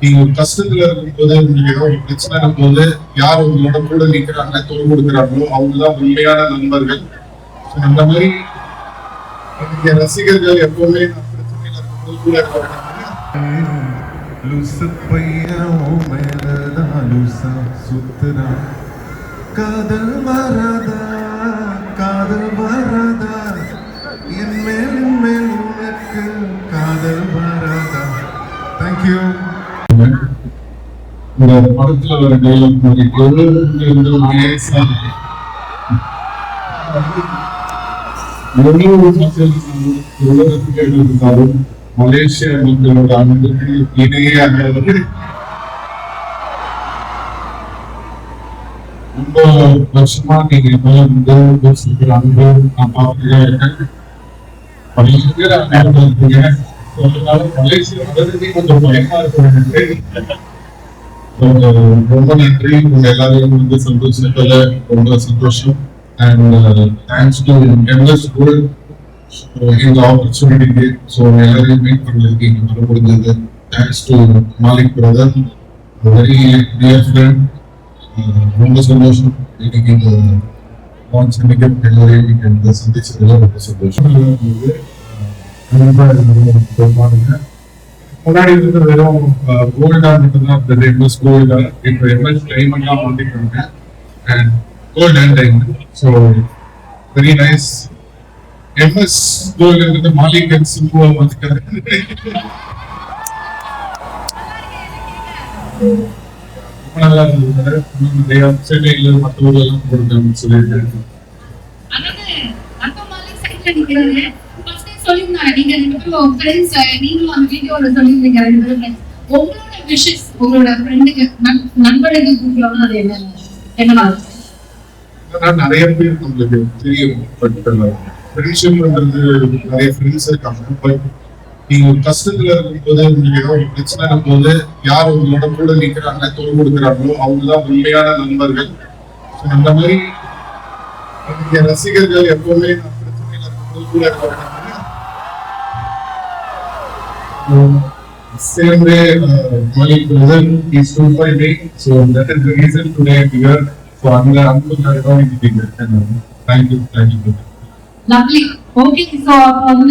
நீங்க ஒரு கஷ்டத்துல இருக்கும்போது உங்களுக்கு ஏதோ ஒரு பிரச்சனை இருக்கும்போது யார் உங்களோட கூட நிக்கிறாங்க தோல் கொடுக்குறாங்களோ அவங்க தான் உண்மையான நண்பர்கள். அந்த மாதிரி ரசிகர்கள் எப்பவுமே பிரச்சனையில இருக்கும்போது கூட காதல் வரதா காதல் வரதா? என் மேல் மேல் உனக்கு காதல் வரதா? தேங்க்யூ இந்த படத்துல வர டைலாக் மாதிரி இருந்து எவ்வளவு உலகத்துக்கு இருந்தாலும் மலேசிய மக்களோட அன்புக்கு இணையாக ரொம்ப வருஷமா நீங்க மேல வந்து பேசுகிற அன்பு நான் பார்த்துதான் இருக்கேன் பயங்கர அன்பு இருக்கீங்க மலேசிய மலேசியா கொஞ்சம் பயமா இருக்கு ரொம்ப நன்றி. உங்க எல்லாரையும் வந்து சந்தோஷத்துல ரொம்ப சந்தோஷம். அண்ட் தேங்க்ஸ் டு எம்எஸ் குரல் இந்த ஆப்பர்ச்சுனிட்டிக்கு ஸோ எல்லாரையும் மீட் பண்ணதுக்கு இங்க வர முடிஞ்சது. Thanks to Malik brother very dear friend ரொம்ப சந்தோஷம். இன்னைக்கு இந்த லான்ச் இன்னைக்கு எல்லாரையும் இங்க இந்த சந்திச்சதுல ரொம்ப சந்தோஷம். வந்து ரொம்ப பொறுப்பானுங்க முன்னாடி இருந்த வெறும் கோல்டா மட்டும்தான் இருந்தது. எம்எஸ் கோல்டா இப்போ எம்எஸ் டைமண்ட்லாம் மாட்டிக்கிறாங்க and gold and diamond so very nice MS gold இருந்து மாலிக் அண்ட் சிம்புவா மாத்திக்கிறாங்க ரொம்ப நல்லா இருந்தது. நிறைய சென்னையில மற்ற ஊர்ல எல்லாம் கொடுக்கணும்னு சொல்லியிருக்காங்க. நீங்க ரெண்டு பேரும் ஃப்ரெண்ட்ஸ் நீங்களும் அந்த வீடியோல ரெண்டு பேரும். உங்களோட விஷஸ் உங்களோட ஃப்ரெண்டுக்கு கூப்பிடணும் அது என்ன? என்னவா நிறைய பேர் நம்மளுக்கு தெரியும் பட் ஃப்ரெண்ட்ஷிப்ன்றது நிறைய ஃப்ரெண்ட்ஸ் இருக்காங்க. பட் நீங்க ஒரு கஷ்டத்துல இருக்கும்போது உங்களுக்கு ஏதோ ஒரு பிரச்சனை இருக்கும்போது யார் உங்களோட கூட நிக்கிறாங்க தோல் கொடுக்குறாங்களோ அவங்க தான் உண்மையான நண்பர்கள். அந்த மாதிரி ரசிகர்கள் எப்பவுமே நான் இருக்கும்போது கூட இருப்பாங்க. still they uh, call it prison peaceful for me. So that is the reason today we are for Amla Uncle Narva in the Thank you, thank you. Lovely. Okay, so um,